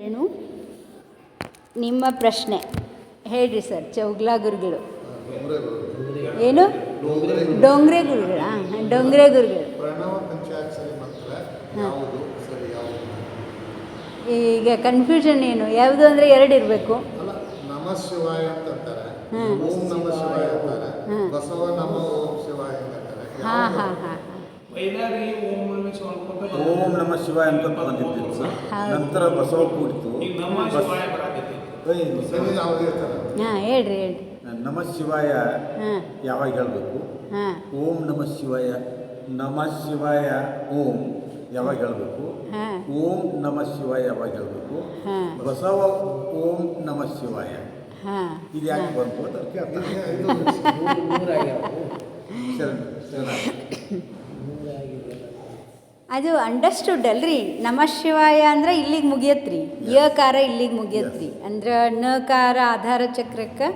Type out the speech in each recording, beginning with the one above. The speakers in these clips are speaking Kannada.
ಏನು? ನಿಮ್ಮ ಪ್ರಶ್ನೆ. ಹೇಳ್ರಿ ಸರ್ ಚೌಗ್ಲಾ ಗುರುಗಳು. ಏನು? ಡೊಂಗ್ರೆ ಗುರುಗಳ. ಡೊಂಗ್ರೆ ಗುರುಗಳು. ಈಗ ಕನ್ಫ್ಯೂಷನ್ ಏನು? ಯಾವುದು ಅಂದರೆ ಎರಡು ಇರಬೇಕು. ಹಾಂ. ಹಾಂ. ಹಾಂ ಮೈಲಾರಿ ಓಂ ನಮ ಶಿವ ಓಂ ನಮ ಶಿವಾಯ ಅಂತ ಬಂದಿದ್ದೆ ಸರ್. ನಂತರ ಬಸವ ಕೂಡಿತು. ಸರಿ. ಹಾಂ ಹೇಳ್ರಿ ಹೇಳ್ರಿ. ನಮ ಶಿವಾಯ ಯಾವಾಗ ಹೇಳಬೇಕು? ಹಾಂ. ಓಂ ನಮ ಶಿವಾಯ ನಮ ಶಿವಾಯ ಓಂ ಯಾವಾಗ ಹೇಳಬೇಕು? ಹಾಂ. ಓಂ ನಮ ಶಿವಾಯ ಯಾವಾಗ ಹೇಳಬೇಕು? ಹಾಂ. ಬಸವ ಓಂ ನಮ ಶಿವಾಯ. ಹಾಂ. ಇದು ಯಾಕೆ ಬಂತು ಅಂತ? ಕೇಳ್ತಾರೆ ಶರಣ ಶರಣ ಅದು ಅಂಡರ್ಸ್ಟುಡ್ ಅಲ್ರಿ. ನಮ ಶಿವಾಯ ಅಂದ್ರೆ ಇಲ್ಲಿಗೆ ಮುಗಿಯತ್ರಿ. ಯಕಾರ ಇಲ್ಲಿಗೆ ಮುಗಿಯತ್ರಿ. ಅಂದ್ರೆ ನಕಾರ ಆಧಾರ ಚಕ್ರಕ್ಕೆ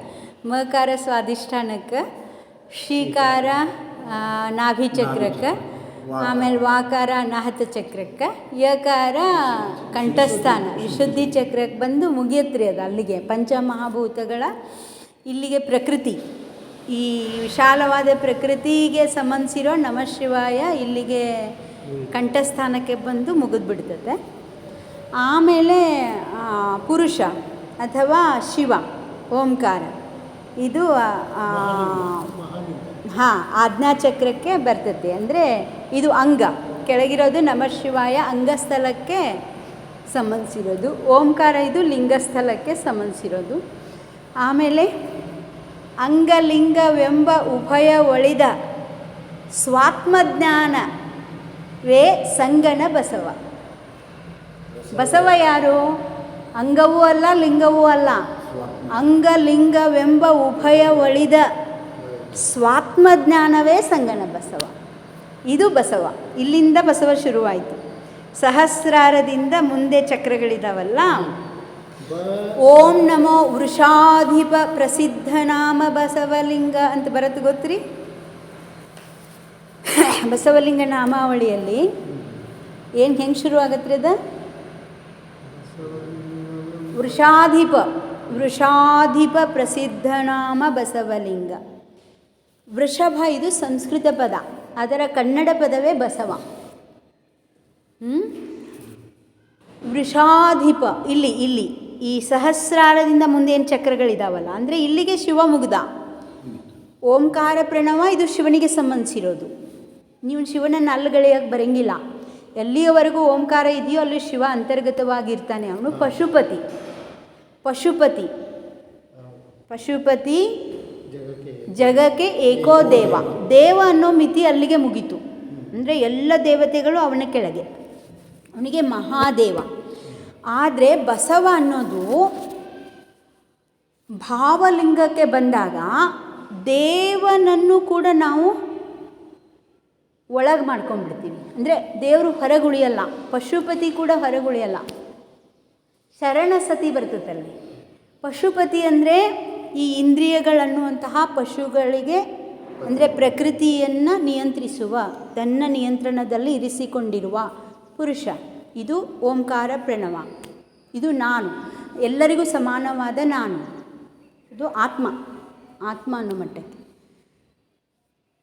ಮಕಾರ ಸ್ವಾಧಿಷ್ಠಾನಕ್ಕೆ ಶ್ರೀಕಾರ ನಾಭಿ ಚಕ್ರಕ್ಕೆ ಆಮೇಲೆ ವಾಕಾರ ಅನಾಹತ ಚಕ್ರಕ್ಕೆ ಯಕಾರ ಕಂಠಸ್ಥಾನ ವಿಶುದ್ಧಿ ಚಕ್ರಕ್ಕೆ ಬಂದು ಮುಗಿಯತ್ರಿ ಅದು ಅಲ್ಲಿಗೆ. ಪಂಚಮಹಾಭೂತಗಳ ಇಲ್ಲಿಗೆ ಪ್ರಕೃತಿ. ಈ ವಿಶಾಲವಾದ ಪ್ರಕೃತಿಗೆ ಸಂಬಂಧಿಸಿರೋ ನಮಃ ಶಿವಾಯ ಇಲ್ಲಿಗೆ ಕಂಠಸ್ಥಾನಕ್ಕೆ ಬಂದು ಮುಗಿದ್ಬಿಡ್ತದೆ ಆಮೇಲೆ ಪುರುಷ ಅಥವಾ ಶಿವ, ಓಂಕಾರ. ಇದು ಹಾಂ, ಆಜ್ಞಾಚಕ್ರಕ್ಕೆ ಬರ್ತದೆ ಅಂದರೆ ಇದು ಅಂಗ. ಕೆಳಗಿರೋದು ನಮಃ ಶಿವಾಯ ಅಂಗಸ್ಥಲಕ್ಕೆ ಸಂಬಂಧಿಸಿರೋದು. ಓಂಕಾರ ಇದು ಲಿಂಗಸ್ಥಲಕ್ಕೆ ಸಂಬಂಧಿಸಿರೋದು. ಆಮೇಲೆ, ಅಂಗಲಿಂಗವೆಂಬ ಉಭಯ ಒಳಿದ ಸ್ವಾತ್ಮಜ್ಞಾನವೇ ಸಂಗನ ಬಸವ. ಬಸವ ಯಾರು? ಅಂಗವೂ ಅಲ್ಲ, ಲಿಂಗವೂ ಅಲ್ಲ. ಅಂಗಲಿಂಗವೆಂಬ ಉಭಯ ಒಳಿದ ಸ್ವಾತ್ಮಜ್ಞಾನವೇ ಸಂಗಣ ಬಸವ. ಇದು ಬಸವ. ಇಲ್ಲಿಂದ ಬಸವ ಶುರುವಾಯಿತು. ಸಹಸ್ರಾರದಿಂದ ಮುಂದೆ ಚಕ್ರಗಳಿದಾವಲ್ಲ. ಓಂ ನಮೋ ವೃಷಾಧಿಪ ಪ್ರಸಿದ್ಧ ನಾಮ ಬಸವಲಿಂಗ ಅಂತ ಬರತ್ತೆ ಗೊತ್ತ್ರಿ? ಬಸವಲಿಂಗ ನಾಮಾವಳಿಯಲ್ಲಿ ಏನು ಹೆಂಗೆ ಶುರು ಆಗತ್ರಿ ಅದ? ವೃಷಾಧಿಪ ವೃಷಾಧಿಪ ಪ್ರಸಿದ್ಧ ನಾಮ ಬಸವಲಿಂಗ. ವೃಷಭ ಇದು ಸಂಸ್ಕೃತ ಪದ, ಅದರ ಕನ್ನಡ ಪದವೇ ಬಸವ? ವೃಷಾಧಿಪ, ಇಲ್ಲಿ ಇಲ್ಲಿ, ಈ ಸಹಸ್ರಾರದಿಂದ ಮುಂದೆ ಏನು ಚಕ್ರಗಳಿದಾವಲ್ಲ, ಅಂದರೆ ಇಲ್ಲಿಗೆ ಶಿವ ಮುಗ್ದ. ಓಂಕಾರ ಪ್ರಣವ ಇದು ಶಿವನಿಗೆ ಸಂಬಂಧಿಸಿರೋದು. ನೀವು ಶಿವನನ್ನು ಅಲ್ಲಗಳೆಯೋಕ್ಕೆ ಬರೋಂಗಿಲ್ಲ. ಎಲ್ಲಿಯವರೆಗೂ ಓಂಕಾರ ಇದೆಯೋ ಅಲ್ಲಿ ಶಿವ ಅಂತರ್ಗತವಾಗಿರ್ತಾನೆ. ಅವನು ಪಶುಪತಿ. ಪಶುಪತಿ. ಪಶುಪತಿ ಜಗಕ್ಕೆ ಏಕೋ ದೇವ. ದೇವ ಅನ್ನೋ ಮಿತಿ ಅಲ್ಲಿಗೆ ಮುಗೀತು. ಅಂದರೆ ಎಲ್ಲ ದೇವತೆಗಳು ಅವನ ಕೆಳಗೆ. ಅವನಿಗೆ ಮಹಾದೇವ. ಆದರೆ ಬಸವ ಅನ್ನೋದು ಭಾವಲಿಂಗಕ್ಕೆ ಬಂದಾಗ ದೇವನನ್ನು ಕೂಡ ನಾವು ಒಳಗೆ ಮಾಡ್ಕೊಂಡ್ಬಿಡ್ತೀವಿ. ಅಂದರೆ ದೇವರು ಹೊರಗುಳಿಯಲ್ಲ, ಪಶುಪತಿ ಕೂಡ ಹೊರಗುಳಿಯಲ್ಲ. ಶರಣ ಸತಿ ಬರ್ತದಲ್ಲಿ ಪಶುಪತಿ ಅಂದರೆ ಈ ಇಂದ್ರಿಯಗಳನ್ನುವಂತಹ ಪಶುಗಳಿಗೆ ಅಂದರೆ ಪ್ರಕೃತಿಯನ್ನು ನಿಯಂತ್ರಿಸುವ, ತನ್ನ ನಿಯಂತ್ರಣದಲ್ಲಿ ಇರಿಸಿಕೊಂಡಿರುವ ಪುರುಷ. ಇದು ಓಂಕಾರ ಪ್ರಣವ. ಇದು ನಾನು. ಎಲ್ಲರಿಗೂ ಸಮಾನವಾದ ನಾನು. ಇದು ಆತ್ಮ. ಆತ್ಮ ಅನ್ನೋ ಮಟ್ಟಕ್ಕೆ.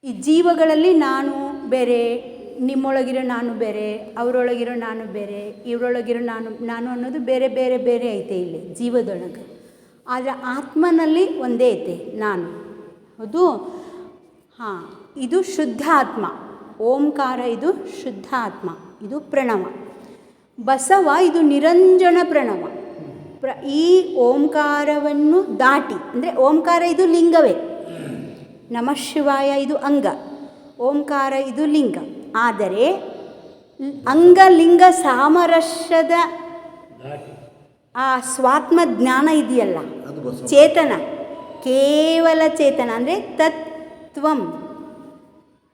ಈ ಜೀವಗಳಲ್ಲಿ ನಾನು ಬೇರೆ, ನಿಮ್ಮೊಳಗಿರೋ ನಾನು ಬೇರೆ, ಅವರೊಳಗಿರೋ ನಾನು ಬೇರೆ, ಇವರೊಳಗಿರೋ ನಾನು ನಾನು ಅನ್ನೋದು ಬೇರೆ ಬೇರೆ ಬೇರೆ ಐತೆ ಇಲ್ಲಿ ಜೀವದೊಳಗೆ. ಆದರೆ ಆತ್ಮನಲ್ಲಿ ಒಂದೇ ಐತೆ ನಾನು. ಹೌದು? ಹಾಂ, ಇದು ಶುದ್ಧ ಆತ್ಮ ಓಂಕಾರ ಇದು ಶುದ್ಧ ಆತ್ಮ ಇದು ಪ್ರಣವ. ಬಸವ ಇದು ನಿರಂಜನ ಪ್ರಣವ. ಪ್ರ, ಈ ಓಂಕಾರವನ್ನು ದಾಟಿ, ಅಂದರೆ ಓಂಕಾರ ಇದು ಲಿಂಗವೇ. ನಮಃ ಶಿವಾಯ ಇದು ಅಂಗ, ಓಂಕಾರ ಇದು ಲಿಂಗ. ಆದರೆ ಅಂಗಲಿಂಗ ಸಾಮರಸ್ಯದ ಆ ಸ್ವಾತ್ಮ ಜ್ಞಾನ ಇದೆಯಲ್ಲ, ಚೇತನ, ಕೇವಲ ಚೇತನ ಅಂದರೆ ತತ್ವಂ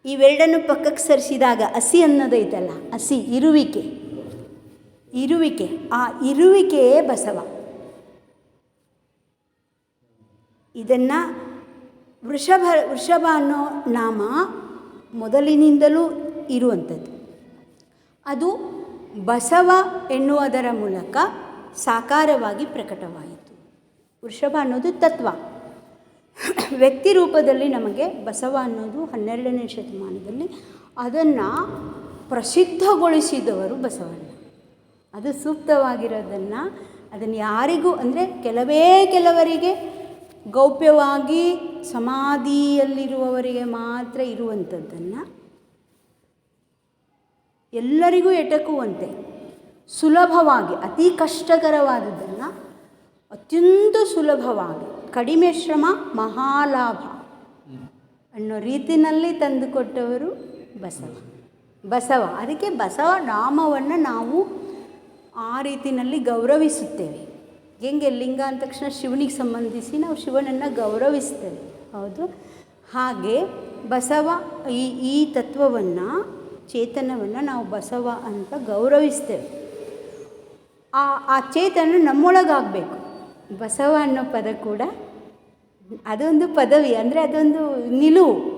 ಇವೆರಡನ್ನು ಪಕ್ಕಕ್ಕೆ ಸರಿಸಿದಾಗ ಹಸಿ ಅನ್ನೋದೈತಲ್ಲ ಹಸಿ ಇರುವಿಕೆ. ಇರುವಿಕೆ, ಆ ಇರುವಿಕೆಯೇ ಬಸವ. ಇದನ್ನು ವೃಷಭ ವೃಷಭ ಅನ್ನೋ ನಾಮ ಮೊದಲಿನಿಂದಲೂ ಇರುವಂಥದ್ದು. ಅದು ಬಸವ ಎನ್ನುವುದರ ಮೂಲಕ ಸಾಕಾರವಾಗಿ ಪ್ರಕಟವಾಯಿತು. ವೃಷಭ ಅನ್ನೋದು ತತ್ವ. ವ್ಯಕ್ತಿ ರೂಪದಲ್ಲಿ ನಮಗೆ ಬಸವ ಅನ್ನೋದು ಹನ್ನೆರಡನೇ ಶತಮಾನದಲ್ಲಿ ಅದನ್ನು ಪ್ರಸಿದ್ಧಗೊಳಿಸಿದವರು ಬಸವಣ್ಣ. ಅದು ಸೂಕ್ತವಾಗಿರೋದನ್ನು ಅದನ್ನು ಯಾರಿಗೂ ಅಂದರೆ ಕೆಲವೇ ಕೆಲವರಿಗೆ ಗೌಪ್ಯವಾಗಿ ಸಮಾಧಿಯಲ್ಲಿರುವವರಿಗೆ ಮಾತ್ರ ಇರುವಂಥದ್ದನ್ನು ಎಲ್ಲರಿಗೂ ಎಟಕುವಂತೆ, ಸುಲಭವಾಗಿ, ಅತಿ ಕಷ್ಟಕರವಾದದ್ದನ್ನು ಅತ್ಯಂತ ಸುಲಭವಾಗಿ, ಕಡಿಮೆ ಶ್ರಮ, ಮಹಾಲಾಭ ಅನ್ನೋ ರೀತಿಯಲ್ಲಿ ತಂದುಕೊಟ್ಟವರು ಬಸವ. ಬಸವ, ಅದಕ್ಕೆ ಬಸವ ನಾಮವನ್ನು ನಾವು ಆ ರೀತಿಯಲ್ಲಿ ಗೌರವಿಸುತ್ತೇವೆ. ಹೆಂಗೆ ಲಿಂಗ ಅಂದ ತಕ್ಷಣ ಶಿವನಿಗೆ ಸಂಬಂಧಿಸಿ ನಾವು ಶಿವನನ್ನು ಗೌರವಿಸ್ತೇವೆ. ಹೌದು? ಹಾಗೆ ಬಸವ ಈ ಈ ತತ್ವವನ್ನು, ಚೇತನವನ್ನು ನಾವು ಬಸವ ಅಂತ ಗೌರವಿಸ್ತೇವೆ. ಆ ಆ ಚೇತನ ನಮ್ಮೊಳಗಾಗಬೇಕು. ಬಸವ ಅನ್ನೋ ಪದ ಕೂಡ ಅದೊಂದು ಪದವಿ, ಅಂದರೆ ಅದೊಂದು ನಿಲುವು.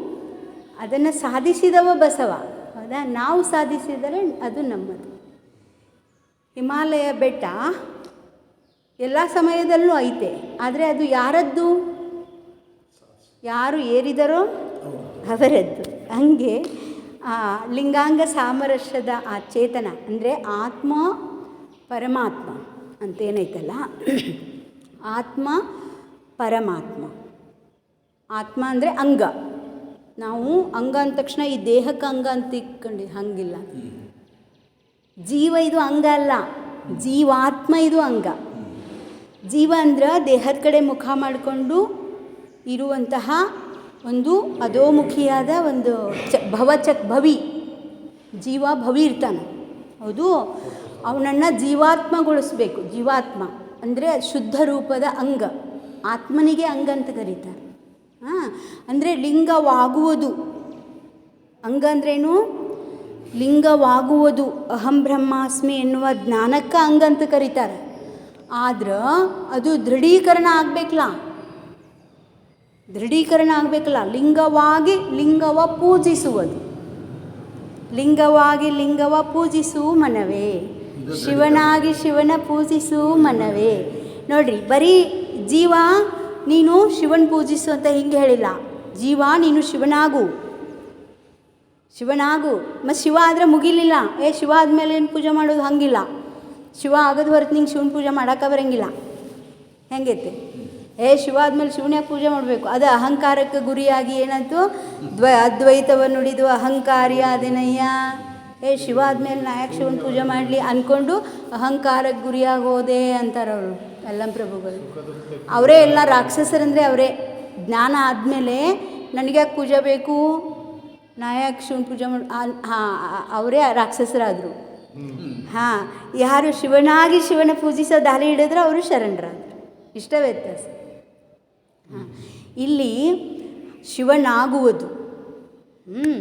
ಅದನ್ನು ಸಾಧಿಸಿದವ ಬಸವ. ಹೌದಾ? ನಾವು ಸಾಧಿಸಿದರೆ ಅದು ನಮ್ಮದು. ಹಿಮಾಲಯ ಬೆಟ್ಟ ಎಲ್ಲ ಸಮಯದಲ್ಲೂ ಐತೆ. ಆದರೆ ಅದು ಯಾರದ್ದು? ಯಾರು ಏರಿದರೋ ಅವರದ್ದು. ಹಂಗೆ ಆ ಲಿಂಗಾಂಗ ಸಾಮರಸ್ಯದ ಆ ಚೇತನ ಅಂದರೆ ಆತ್ಮ ಪರಮಾತ್ಮ ಅಂತೇನೈತಲ್ಲ? ಆತ್ಮ ಪರಮಾತ್ಮ. ಆತ್ಮ ಅಂದರೆ ಅಂಗ. ನಾವು ಅಂಗ ಅಂದ ತಕ್ಷಣ ಈ ದೇಹಕ್ಕೆ ಅಂಗ ಅಂತ ಇಟ್ಕೊಂಡು ಹಂಗಿಲ್ಲ. ಜೀವ ಇದು ಅಂಗ ಅಲ್ಲ. ಜೀವಾತ್ಮ ಇದು ಅಂಗ. ಜೀವ ಅಂದ್ರೆ ದೇಹದ ಕಡೆ ಮುಖ ಮಾಡಿಕೊಂಡು ಇರುವಂತಹ ಒಂದು ಅಧೋಮುಖಿಯಾದ ಒಂದು ಚ ಭವಚಕ್ ಭವಿ, ಜೀವ ಭವಿ ಇರ್ತಾನೆ. ಹೌದು? ಅವನನ್ನು ಜೀವಾತ್ಮಗೊಳಿಸ್ಬೇಕು. ಜೀವಾತ್ಮ ಅಂದರೆ ಶುದ್ಧ ರೂಪದ ಅಂಗ. ಆತ್ಮನಿಗೆ ಅಂಗ ಅಂತ ಕರೀತಾರೆ. ಹಾಂ, ಅಂದರೆ ಲಿಂಗವಾಗುವುದು. ಅಂಗ ಅಂದ್ರೇನು? ಲಿಂಗವಾಗುವುದು. ಅಹಂ ಬ್ರಹ್ಮಾಸ್ಮಿ ಎನ್ನುವ ಜ್ಞಾನಕ್ಕೆ ಅಂಗ ಅಂತ ಕರೀತಾರೆ. ಆದ್ರೆ ಅದು ದೃಢೀಕರಣ ಆಗಬೇಕಲ್ಲ. ದೃಢೀಕರಣ ಆಗಬೇಕಲ್ಲ. ಲಿಂಗವಾಗಿ ಲಿಂಗವ ಪೂಜಿಸುವುದು. ಲಿಂಗವಾಗಿ ಲಿಂಗವ ಪೂಜಿಸು ಮನವೇ. ಶಿವನಾಗಿ ಶಿವನ ಪೂಜಿಸು ಮನವೇ. ನೋಡ್ರಿ ಬರೀ ಜೀವ ನೀನು ಶಿವನ್ ಪೂಜಿಸು ಅಂತ ಹಿಂಗೆ ಹೇಳಿಲ್ಲ. ಜೀವ ನೀನು ಶಿವನಾಗು. ಶಿವನಾಗು. ಮತ್ತು ಶಿವ ಆದರೆ ಮುಗಿಲಿಲ್ಲ. ಏ ಶಿವ ಆದಮೇಲೆ ಏನು ಪೂಜೆ ಮಾಡೋದು? ಹಂಗಿಲ್ಲ. ಶಿವ ಆಗದ ಹೊರತು ನಿಂಗೆ ಶಿವನ ಪೂಜೆ ಮಾಡೋಕೆ ಬರಂಗಿಲ್ಲ. ಹೆಂಗೈತೆ? ಏ, ಶಿವ ಆದಮೇಲೆ ಶಿವನ್ಯಾಗ ಪೂಜೆ ಮಾಡಬೇಕು. ಅದು ಅಹಂಕಾರಕ್ಕೆ ಗುರಿಯಾಗಿ ಏನಂತು ದ್ವ ಅದ್ವೈತವನ್ನು ನುಡಿದು ಅಹಂಕಾರಿ ಅದೇನಯ್ಯ ಏ, ಶಿವ ಆದಮೇಲೆ ನಾ ಯಾಕೆ ಶಿವನ ಪೂಜೆ ಮಾಡಲಿ ಅಂದ್ಕೊಂಡು ಅಹಂಕಾರಕ್ಕೆ ಗುರಿಯಾಗೋದೆ ಅಂತಾರೆ ಅವರು ಎಲ್ಲಂ ಪ್ರಭುಗಳು. ಅವರೇ ಎಲ್ಲ ರಾಕ್ಷಸರಂದರೆ ಅವರೇ. ಜ್ಞಾನ ಆದಮೇಲೆ ನನಗೆ ಯಾಕೆ ಪೂಜೆ ಬೇಕು? ನಾ ಯಾಕೆ ಶಿವನ ಪೂಜೆ ಮಾಡಿ ಹಾಂ ಅವರೇ ರಾಕ್ಷಸರಾದರು. ಹಾಂ, ಯಾರು ಶಿವನಾಗಿ ಶಿವನ ಪೂಜಿಸೋ ದಾರಿ ಹಿಡಿದ್ರೆ ಅವರು ಶರಣರ ಇಷ್ಟ ವ್ಯತ್ಯಾಸ. ಹಾಂ, ಇಲ್ಲಿ ಶಿವನಾಗುವುದು. ಹ್ಞೂ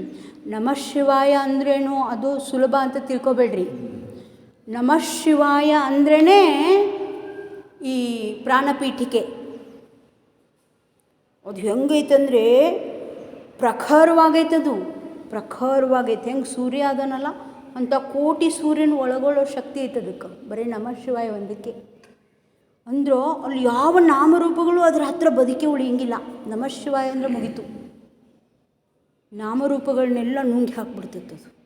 ನಮಃ ಶಿವಾಯ ಅಂದ್ರೇನು? ಅದು ಸುಲಭ ಅಂತ ತಿಳ್ಕೊಬೇಡ್ರಿ. ನಮಃ ಶಿವಾಯ ಅಂದ್ರೇ ಈ ಪ್ರಾಣಪೀಠಿಕೆ. ಅದು ಹೆಂಗೈತಂದರೆ ಪ್ರಖರವಾಗೈತದು ಪ್ರಖರವಾಗೈತೆ ಹೆಂಗೆ ಸೂರ್ಯ ಅದನಲ್ಲ ಅಂಥ ಕೋಟಿ ಸೂರ್ಯನ ಒಳಗೊಳ್ಳೋ ಶಕ್ತಿ ಐತೆ ಅದಕ್ಕೆ. ಬರೀ ನಮಃ ಶಿವಾಯ ಒಂದಕ್ಕೆ. ಅಂದ್ರೆ ಅಲ್ಲಿ ಯಾವ ನಾಮರೂಪಗಳು ಅದ್ರ ಹತ್ರ ಬದುಕಿ ಉಳಿಯಂಗಿಲ್ಲ. ನಮಃ ಶಿವಾಯ ಅಂದ್ರೆ ಮುಗೀತು. ನಾಮರೂಪಗಳನ್ನೆಲ್ಲ ನುಂಗಿ ಹಾಕ್ಬಿಡ್ತೈತೆ ಅದು.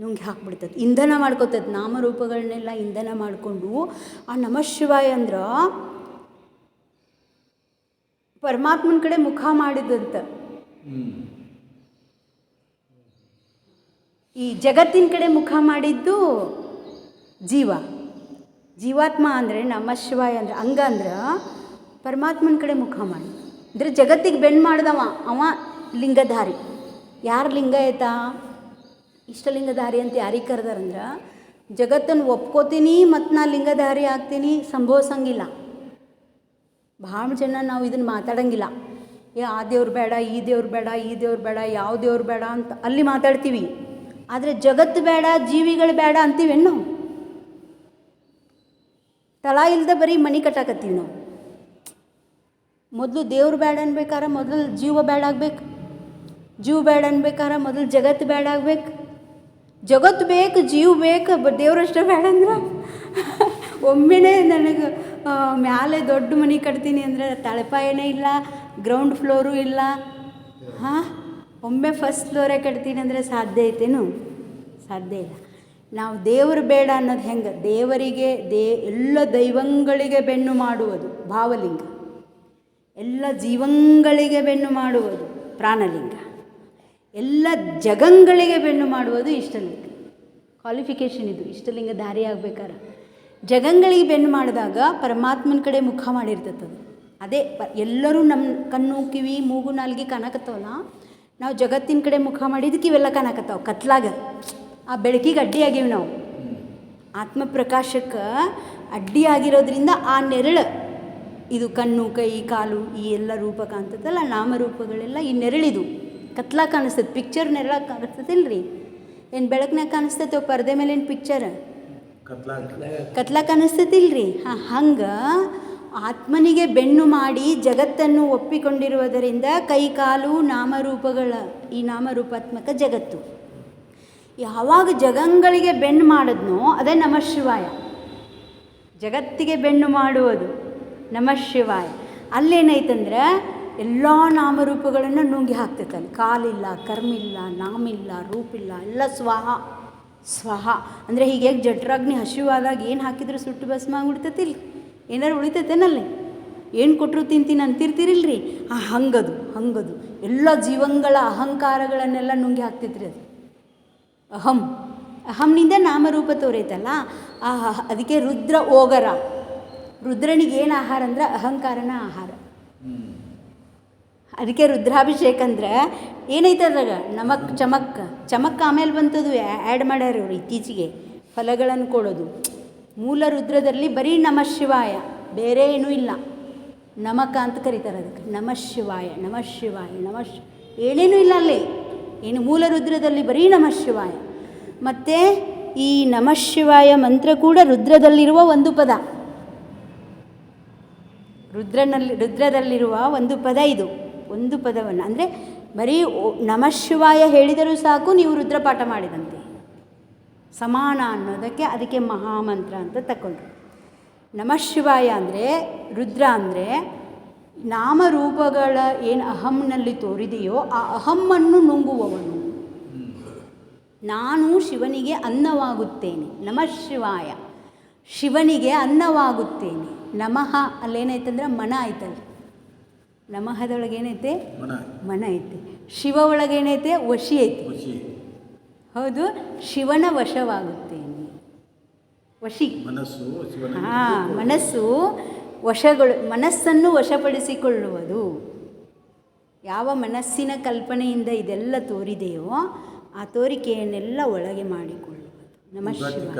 ನುಂಗಿ ಹಾಕ್ಬಿಡ್ತೈತೆ. ಇಂಧನ ಮಾಡ್ಕೊತೈತೆ. ನಾಮರೂಪಗಳನ್ನೆಲ್ಲ ಇಂಧನ ಮಾಡಿಕೊಂಡು ಆ ನಮಃ ಶಿವಾಯ ಅಂದ್ರೆ ಪರಮಾತ್ಮನ ಕಡೆ ಮುಖ ಮಾಡಿದಂತ. ಈ ಜಗತ್ತಿನ ಕಡೆ ಮುಖ ಮಾಡಿದ್ದು ಜೀವ. ಜೀವಾತ್ಮ ಅಂದರೆ ನಮ್ಮ ಶಿವಾಯ ಅಂದ್ರೆ ಅಂಗ ಅಂದ್ರೆ ಪರಮಾತ್ಮನ ಕಡೆ ಮುಖ ಮಾಡಿ. ಅಂದರೆ ಜಗತ್ತಿಗೆ ಬೆಂಡ್ ಮಾಡ್ದವ, ಅವ ಲಿಂಗಧಾರಿ. ಯಾರು ಲಿಂಗ ಆಯ್ತಾ ಇಷ್ಟಲಿಂಗಧಾರಿ ಅಂತ ಯಾರಿಗೆ ಕರೆದಾರಂದ್ರೆ ಜಗತ್ತನ್ನು ಒಪ್ಕೋತೀನಿ ಮತ್ತು ನಾ ಲಿಂಗಧಾರಿ ಆಗ್ತೀನಿ ಸಂಭವಿಸಂಗಿಲ್ಲ. ಭಾಳ ಜನ ನಾವು ಇದನ್ನು ಮಾತಾಡಂಗಿಲ್ಲ. ಏ, ಆ ದೇವ್ರು ಬೇಡ, ಈ ದೇವ್ರು ಬೇಡ, ಈ ದೇವ್ರು ಬೇಡ, ಯಾವ ದೇವ್ರು ಬೇಡ ಅಂತ ಅಲ್ಲಿ ಮಾತಾಡ್ತೀವಿ. ಆದರೆ ಜಗತ್ತು ಬೇಡ, ಜೀವಿಗಳು ಬೇಡ ಅಂತೀವೇನು ನಾವು ತಲಾ ಇಲ್ಲದೆ ಬರೀ ಮನೆ ಕಟ್ಟಾಕತ್ತೀವಿ ನಾವು. ಮೊದಲು ದೇವ್ರು ಬೇಡ ಅನ್ಬೇಕಾರ ಮೊದಲು ಜೀವ ಬೇಡ ಆಗ್ಬೇಕು. ಜೀವ ಬೇಡ ಅನ್ಬೇಕಾರ ಮೊದಲು ಜಗತ್ತು ಬೇಡ ಆಗ್ಬೇಕು. ಜಗತ್ತು ಬೇಕು, ಜೀವ ಬೇಕು ದೇವ್ರಷ್ಟೇ ಬೇಡ ಅಂದ್ರೆ ಒಮ್ಮೆನೇ ನನಗೆ ಮ್ಯಾಲೆ ದೊಡ್ಡ ಮನೆ ಕಟ್ತೀನಿ ಅಂದರೆ ತಳಪಾಯನೇ ಇಲ್ಲ ಗ್ರೌಂಡ್ ಫ್ಲೋರು ಇಲ್ಲ. ಹಾಂ? ಒಮ್ಮೆ ಫಸ್ಟ್ ಫ್ಲೋರೇ ಕಟ್ತೀನಿ ಅಂದರೆ ಸಾಧ್ಯ ಐತೇನು? ಸಾಧ್ಯ ಇಲ್ಲ. ನಾವು ದೇವರು ಬೇಡ ಅನ್ನೋದು ಹೆಂಗೆ? ದೇವರಿಗೆ, ದೇ, ಎಲ್ಲ ದೈವಂಗಳಿಗೆ ಬೆನ್ನು ಮಾಡುವುದು, ಭಾವಲಿಂಗ. ಎಲ್ಲ ಜೀವಂಗಳಿಗೆ ಬೆನ್ನು ಮಾಡುವುದು, ಪ್ರಾಣಲಿಂಗ. ಎಲ್ಲ ಜಗಂಗಳಿಗೆ ಬೆನ್ನು ಮಾಡುವುದು ಇಷ್ಟಲಿಂಗ. ಕ್ವಾಲಿಫಿಕೇಷನ್ ಇದು. ಇಷ್ಟಲಿಂಗ ದಾರಿ ಆಗ್ಬೇಕಾರೆ. ಜಗಂಗಳಿಗೆ ಬೆನ್ನು ಮಾಡಿದಾಗ ಪರಮಾತ್ಮನ ಕಡೆ ಮುಖ ಮಾಡಿರ್ತದೆ ಅದು. ಎಲ್ಲರೂ ನಮ್ಮ ಕಣ್ಣು, ಕಿವಿ, ಮೂಗು, ನಾಲ್ಗೆ ಕಾಣಕತ್ತವಲ್ಲ? ನಾವು ಜಗತ್ತಿನ ಕಡೆ ಮುಖ ಮಾಡಿದ್ದಕ್ಕೆ ಇವೆಲ್ಲ ಕಾಣಕತ್ತಾವ. ಕತ್ಲಾಗ. ಆ ಬೆಳಕಿಗೆ ಅಡ್ಡಿ ಆಗೀವಿ ನಾವು. ಆತ್ಮಪ್ರಕಾಶಕ್ಕೆ ಅಡ್ಡಿ ಆಗಿರೋದ್ರಿಂದ ಆ ನೆರಳು. ಇದು ಕಣ್ಣು ಕೈ ಕಾಲು ಈ ಎಲ್ಲ ರೂಪ ಕಾಣ್ತದಲ್ಲ ನಾಮರೂಪಗಳೆಲ್ಲ ಈ ನೆರಳಿದು. ಕತ್ಲಾಗ ಕಾಣಿಸ್ತದೆ. ಪಿಕ್ಚರ್ ನೆರಳ ರೀ ಏನು ಬೆಳಕಿನಾಗ ಕಾಣಿಸ್ತೈತೆ ಪರದೆ ಏನು ಪಿಕ್ಚರ್ ಕತ್ಲಾಗ. ಕತ್ಲ ಕಾಣಿಸ್ತತಿಲ್ರಿ ಹಾಂ ಹಂಗೆ ಆತ್ಮನಿಗೆ ಬೆನ್ನು ಮಾಡಿ ಜಗತ್ತನ್ನು ಒಪ್ಪಿಕೊಂಡಿರುವುದರಿಂದ ಕೈಕಾಲು ನಾಮರೂಪಗಳ, ಈ ನಾಮರೂಪಾತ್ಮಕ ಜಗತ್ತು. ಯಾವಾಗ ಜಗಂಗಳಿಗೆ ಬೆನ್ನು ಮಾಡಿದ್ನೋ ಅದೇ ನಮ ಶಿವಾಯ. ಜಗತ್ತಿಗೆ ಬೆನ್ನು ಮಾಡುವುದು ನಮ ಶಿವಾಯ. ಅಲ್ಲೇನಾಯ್ತಂದ್ರೆ ಎಲ್ಲ ನಾಮರೂಪಗಳನ್ನು ನುಂಗಿ ಹಾಕ್ತೈತಲ್ಲಿ ಕಾಲಿಲ್ಲ, ಕರ್ಮಿಲ್ಲ, ನಾಮಿಲ್ಲ, ರೂಪಿಲ್ಲ, ಎಲ್ಲ ಸ್ವಹ ಸ್ವಹ. ಅಂದರೆ ಹೀಗೆ ಜಠರಾಗ್ನಿ ಹಸಿವಾದಾಗ ಏನು ಹಾಕಿದ್ರು ಸುಟ್ಟು ಭಸ್ಮ ಆಗ್ಬಿಡ್ತೈತಿಲ್ಲ ಏನಾರು ಉಳಿತೈತೇನಲ್ಲಿ? ಏನು ಕೊಟ್ಟರು ತಿಂತೀನಿ ಅಂತಿರ್ತೀರಿಲ್ರಿ? ಆ ಹಂಗದು ಹಂಗದು. ಎಲ್ಲ ಜೀವಂಗಳ ಅಹಂಕಾರಗಳನ್ನೆಲ್ಲ ನುಂಗಿ ಹಾಕ್ತೈತ್ರಿ ಅದು. ಅಹಂ. ಅಹಂನಿಂದ ನಾಮರೂಪ ತೋರೈತಲ್ಲ? ಆ, ಅದಕ್ಕೆ ರುದ್ರ ಓಗರ. ರುದ್ರನಿಗೆ ಏನು ಆಹಾರ ಅಂದ್ರೆ ಅಹಂಕಾರನ ಆಹಾರ. ಅದಕ್ಕೆ ರುದ್ರಾಭಿಷೇಕ ಅಂದ್ರೆ ಏನೈತೆ ಅದ್ರಾಗ? ನಮಕ್, ಚಮಕ್. ಚಮಕ್ ಆಮೇಲೆ ಬಂತದು ಆ್ಯಡ್ ಮಾಡ್ಯಾರ ಇತ್ತೀಚೆಗೆ. ಫಲಗಳನ್ನು ಕೊಡೋದು. ಮೂಲ ರುದ್ರದಲ್ಲಿ ಬರೀ ನಮಃ ಶಿವಾಯ, ಬೇರೆ ಏನೂ ಇಲ್ಲ. ನಮಕ ಅಂತ ಕರೀತಾರೆ ಅದಕ್ಕೆ. ನಮಃ ಶಿವಾಯ ನಮಃ ಶಿವಾಯ, ನಮ ಏನೇನೂ ಇಲ್ಲ ಅಲ್ಲಿ. ಏನು ಮೂಲ ರುದ್ರದಲ್ಲಿ ಬರೀ ನಮಃ ಶಿವಾಯ. ಮತ್ತು ಈ ನಮಃ ಶಿವಾಯ ಮಂತ್ರ ಕೂಡ ರುದ್ರದಲ್ಲಿರುವ ಒಂದು ಪದ. ರುದ್ರನಲ್ಲಿ, ರುದ್ರದಲ್ಲಿರುವ ಒಂದು ಪದ ಇದು. ಒಂದು ಪದವನ್ನು. ಅಂದರೆ ಬರೀ ನಮಃ ಶಿವಾಯ ಹೇಳಿದರೂ ಸಾಕು, ನೀವು ರುದ್ರಪಾಠ ಮಾಡಿದಂತೆ. ಸಮಾನ ಅನ್ನೋದಕ್ಕೆ ಅದಕ್ಕೆ ಮಹಾಮಂತ್ರ ಅಂತ ತಗೊಂಡ್ರು ನಮಃ ಶಿವಾಯ ಅಂದರೆ ರುದ್ರ ಅಂದರೆ ನಾಮರೂಪಗಳ ಏನು ಅಹಂನಲ್ಲಿ ತೋರಿದೆಯೋ ಆ ಅಹಮ್ಮನ್ನು ನುಂಗುವವನು. ನಾನು ಶಿವನಿಗೆ ಅನ್ನವಾಗುತ್ತೇನೆ. ನಮಃ ಶಿವಾಯ. ಶಿವನಿಗೆ ಅನ್ನವಾಗುತ್ತೇನೆ. ನಮಃ ಅಲ್ಲೇನಾಯ್ತಂದ್ರೆ ಮನ ಆಯ್ತಲ್ಲ. ನಮಹದೊಳಗೇನೈತೆ ಮನ ಐತೆ. ಶಿವ ಒಳಗೇನೈತೆ? ವಶಿ ಐತೆ. ಹೌದು ಶಿವನ ವಶವಾಗುತ್ತೇನೆ. ವಶಿ. ಮನಸ್ಸು ಹಾಂ ಮನಸ್ಸು ವಶಗಳು ಮನಸ್ಸನ್ನು ವಶಪಡಿಸಿಕೊಳ್ಳುವುದು. ಯಾವ ಮನಸ್ಸಿನ ಕಲ್ಪನೆಯಿಂದ ಇದೆಲ್ಲ ತೋರಿದೆಯೋ ಆ ತೋರಿಕೆಯನ್ನೆಲ್ಲ ಒಳಗೆ ಮಾಡಿಕೊಳ್ಳುವುದು. ನಮ ಶಿವ.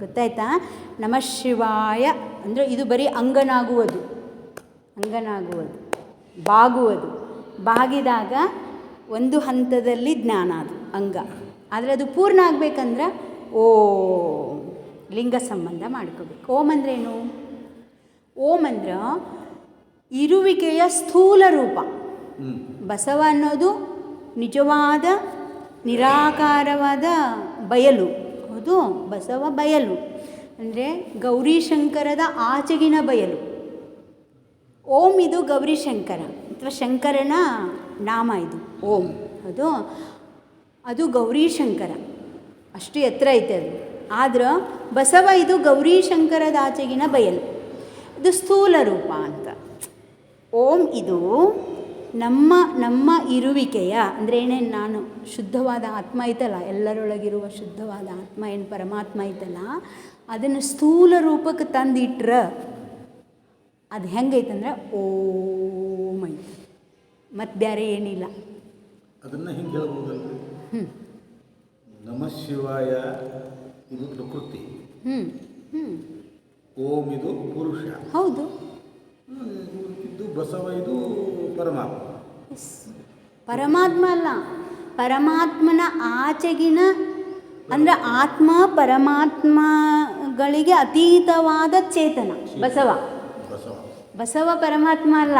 ಗೊತ್ತಾಯ್ತಾ? ನಮ ಶಿವಾಯ. ಅಂದರೆ ಇದು ಬರೀ ಅಂಗನಾಗುವುದು. ಅಂಗನಾಗುವುದು. ಬಾಗುವುದು. ಬಾಗಿದಾಗ ಒಂದು ಹಂತದಲ್ಲಿ ಜ್ಞಾನ ಅದು ಅಂಗ. ಆದರೆ ಅದು ಪೂರ್ಣ ಆಗಬೇಕಂದ್ರೆ ಓ ಲಿಂಗ ಸಂಬಂಧ ಮಾಡ್ಕೋಬೇಕು. ಓಂ ಅಂದ್ರೇನು ಓಂ ಅಂದ್ರೆ ಇರುವಿಕೆಯ ಸ್ಥೂಲ ರೂಪ. ಬಸವ ಅನ್ನೋದು ನಿಜವಾದ, ನಿರಾಕಾರವಾದ ಬಯಲು. ಹೌದು, ಬಸವ ಬಯಲು. ಅಂದರೆ ಗೌರಿಶಂಕರದ ಆಚೆಗಿನ ಬಯಲು. ಓಂ ಇದು ಗೌರಿಶಂಕರ, ಅಥವಾ ಶಂಕರನ ನಾಮ ಇದು. ಓಂ. ಹೌದು. ಅದು ಗೌರೀಶಂಕರ ಅಷ್ಟು ಎತ್ತರ ಐತೆ ಅದು. ಆದ್ರೆ ಬಸವ ಇದು ಗೌರೀಶಂಕರದ ಆಚೆಗಿನ ಬಯಲು. ಇದು ಸ್ಥೂಲ ರೂಪ ಅಂತ. ಓಂ ಇದು ನಮ್ಮ ನಮ್ಮ ಇರುವಿಕೆಯ ಅಂದರೆ ಏನೇನು ನಾನು ಶುದ್ಧವಾದ ಆತ್ಮ ಐತಲ್ಲ, ಎಲ್ಲರೊಳಗಿರುವ ಶುದ್ಧವಾದ ಆತ್ಮ ಏನು ಪರಮಾತ್ಮ ಐತಲ್ಲ, ಅದನ್ನು ಸ್ಥೂಲ ರೂಪಕ್ಕೆ ತಂದಿಟ್ರ ಅದು ಹೆಂಗೈತಂದ್ರೆ ಓಂ ಐತೆ ಮತ್ತು ಬೇರೆ ಏನಿಲ್ಲ. ಅದನ್ನು ನಮಃ ಶಿವಾಯ ಇದು ಪ್ರಕೃತಿ. ಓಂ ಇದು ಪುರುಷ. ಹೌದು. ಇದು ಬಸವ ಇದು ಪರಮಾತ್ಮ. ಪರಮಾತ್ಮ ಅಲ್ಲ. ಪರಮಾತ್ಮನ ಆಚೆಗಿನ ಅಂದರೆ ಆತ್ಮ ಪರಮಾತ್ಮಗಳಿಗೆ ಅತೀತವಾದ ಚೇತನ. ಬಸವ. ಬಸವ. ಬಸವ ಪರಮಾತ್ಮ ಅಲ್ಲ.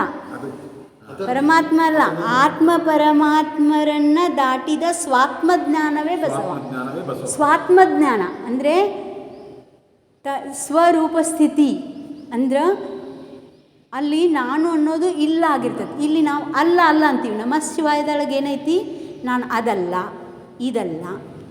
ಪರಮಾತ್ಮ ಅಲ್ಲ ಆತ್ಮ ಪರಮಾತ್ಮರನ್ನ ದಾಟಿದ ಸ್ವಾತ್ಮಜ್ಞಾನವೇ ಬಸವ. ಜ್ಞಾನವೇ ಬಸವ. ಸ್ವಾತ್ಮಜ್ಞಾನ ಅಂದ್ರೆ ತ ಸ್ವರೂಪ ಸ್ಥಿತಿ. ಅಂದ್ರೆ ಅಲ್ಲಿ ನಾನು ಅನ್ನೋದು ಇಲ್ಲ ಆಗಿರ್ತದೆ. ಇಲ್ಲಿ ನಾವು ಅಲ್ಲ ಅಲ್ಲ ಅಂತೀವಿ. ನಮ್ಮ ಶಿವಾಯದೊಳಗೆ ಏನೈತಿ? ನಾನು ಅದಲ್ಲ ಇದಲ್ಲ